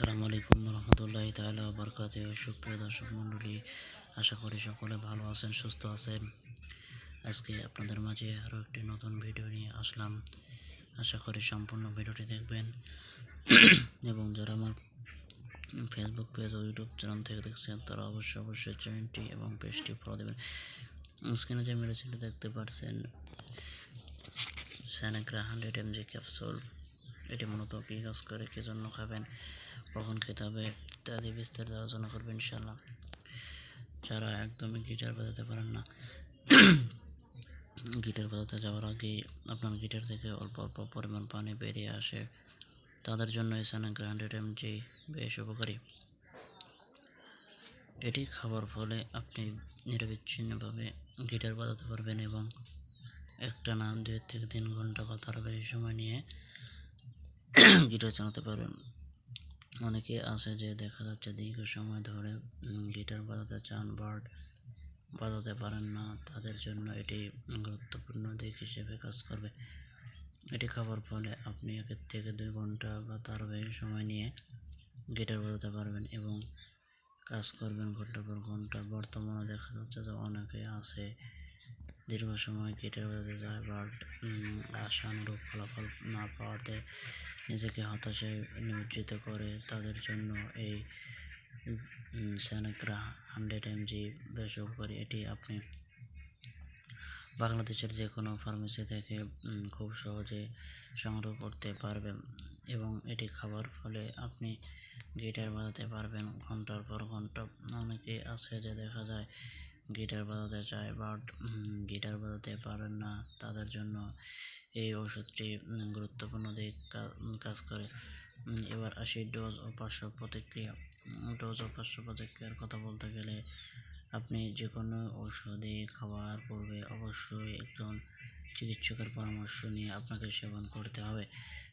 আসসালামু আলাইকুম রহমতুল্লাহ তালা বরকাত সুপ্রিয় দর্শক মণ্ডলী, আশা করি সকলে ভালো আছেন, সুস্থ আছেন। আজকে আপনাদের মাঝে আরও একটি নতুন ভিডিও নিয়ে আসলাম। আশা করি সম্পূর্ণ ভিডিওটি দেখবেন। এবং যারা আমার ফেসবুক পেজ ও ইউটিউব চ্যানেল থেকে দেখছেন, তারা অবশ্যই অবশ্যই চ্যানেলটি এবং পেজটি ফলো দেবেন। স্ক্রিনে যে মেডিসিনটি দেখতে পারছেন। স্যানাগ্রা হান্ড্রেড এমজি ক্যাপসুল এটি মূলত কী কাজ করে কী জন্য খাবেন, কখন খেতে হবে ইত্যাদি বিস্তারিত আলোচনা করবেন ইনশাল্লাহ যারা একদমই গিটার বাজাতে পারেন না, গিটার বাজাতে যাওয়ার আগে আপনার গিটার থেকে অল্প অল্প পরিমাণ পানি বেরিয়ে আসে। তাদের জন্য এই স্যানাগ্রা হান্ড্রেড এমজি বেশ উপকারী। এটি খাওয়ার ফলে আপনি নিরবিচ্ছিন্নভাবে গিটার বাজাতে পারবেন এবং একটা না দুই থেকে তিন ঘণ্টা তার বেশি সময় নিয়ে গিটার চালাতে পারবেন অনেকে আছে যে দেখা যাচ্ছে দীর্ঘ সময় ধরে গিটার বাজাতে চান, বাট বাজাতে পারেন না। তাদের জন্য এটি গুরুত্বপূর্ণ দিক হিসেবে কাজ করবে। এটি খাবার ফলে আপনি একের থেকে দুই ঘণ্টা বা তার বেশি সময় নিয়ে গিটার বাজাতে পারবেন এবং কাজ করবেন ঘণ্টার পর ঘণ্টা। বর্তমানে দেখা যাচ্ছে যে অনেকে আছে দীর্ঘ সময় কেটে যায় বাট আশানুরূপ ফলাফল না পাওয়াতে নিজেকে হতাশায় নিমজ্জিত করে তাদের জন্য এই স্যানাগ্রা হান্ড্রেড এমজি বেশ উপকারী। এটি আপনি বাংলাদেশের যে কোনো ফার্মেসি থেকে খুব সহজে সংগ্রহ করতে পারবেন এবং এটি খাবার ফলে আপনি গিটার বাজাতে পারবেন ঘণ্টার পর ঘণ্টা। অনেকে আছে যে দেখা যায় গিটার বাজাতে চায় বাট গিটার বাজাতে পারেন না। তাদের জন্য এই ওষুধটি গুরুত্বপূর্ণ দিক কাজ করে। এবার আসি ডোজ ও পার্শ্ব প্রতিক্রিয়া। ডোজ ও পার্শ্ব প্রতিক্রিয়ার কথা বলতে গেলে আপনি যে কোনো ঔষধে খাওয়ার পূর্বে অবশ্যই একজন চিকিৎসকের পরামর্শ নিয়ে আপনাকে সেবন করতে হবে।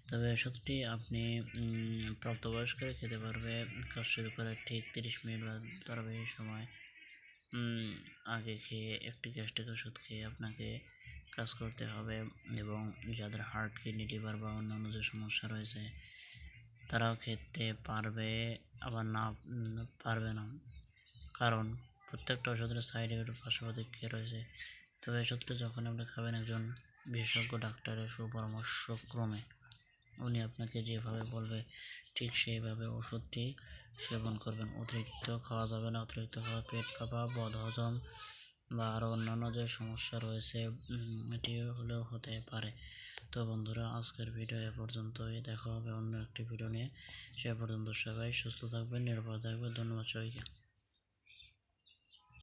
তবে ওষুধটি আপনি প্রাপ্তবয়স্করা খেতে পারবে। কাজ শুরু করে ঠিক তিরিশ মিনিট বা তার বেশি সময় আগে খেয়ে একটি গ্যাস্ট্রিক ওষুধ খেয়ে আপনাকে কাজ করতে হবে এবং যাদের হার্ট কিডনি লিভার বা অন্যান্য যে সমস্যা রয়েছে, তারাও খেতে পারবে, আবার না পারবে না। কারণ প্রত্যেকটা ওষুধের সাইড এফেক্ট পার্শ্ব প্রতিক্রিয়া রয়েছে। তবে ওষুধটা যখন আপনি খাবেন একজন বিশেষজ্ঞ, ডাক্তারের সুপরামর্শক্রমে। উনি আপনাকে যেভাবে বলবে, ঠিক সেইভাবে ওষুধটি সেবন করবেন। অতিরিক্ত খাওয়া যাবে না, অতিরিক্ত খাওয়া পেট ফাঁপা বদহজম বা আরও অন্যান্য যে সমস্যা রয়েছে এটি হলেও হতে পারে। তো বন্ধুরা, আজকের ভিডিও এ পর্যন্তই। দেখা হবে অন্য একটি ভিডিও নিয়ে। সে পর্যন্ত সবাই সুস্থ থাকবেন, নিরাপদ থাকবেন। ধন্যবাদ সবাইকে।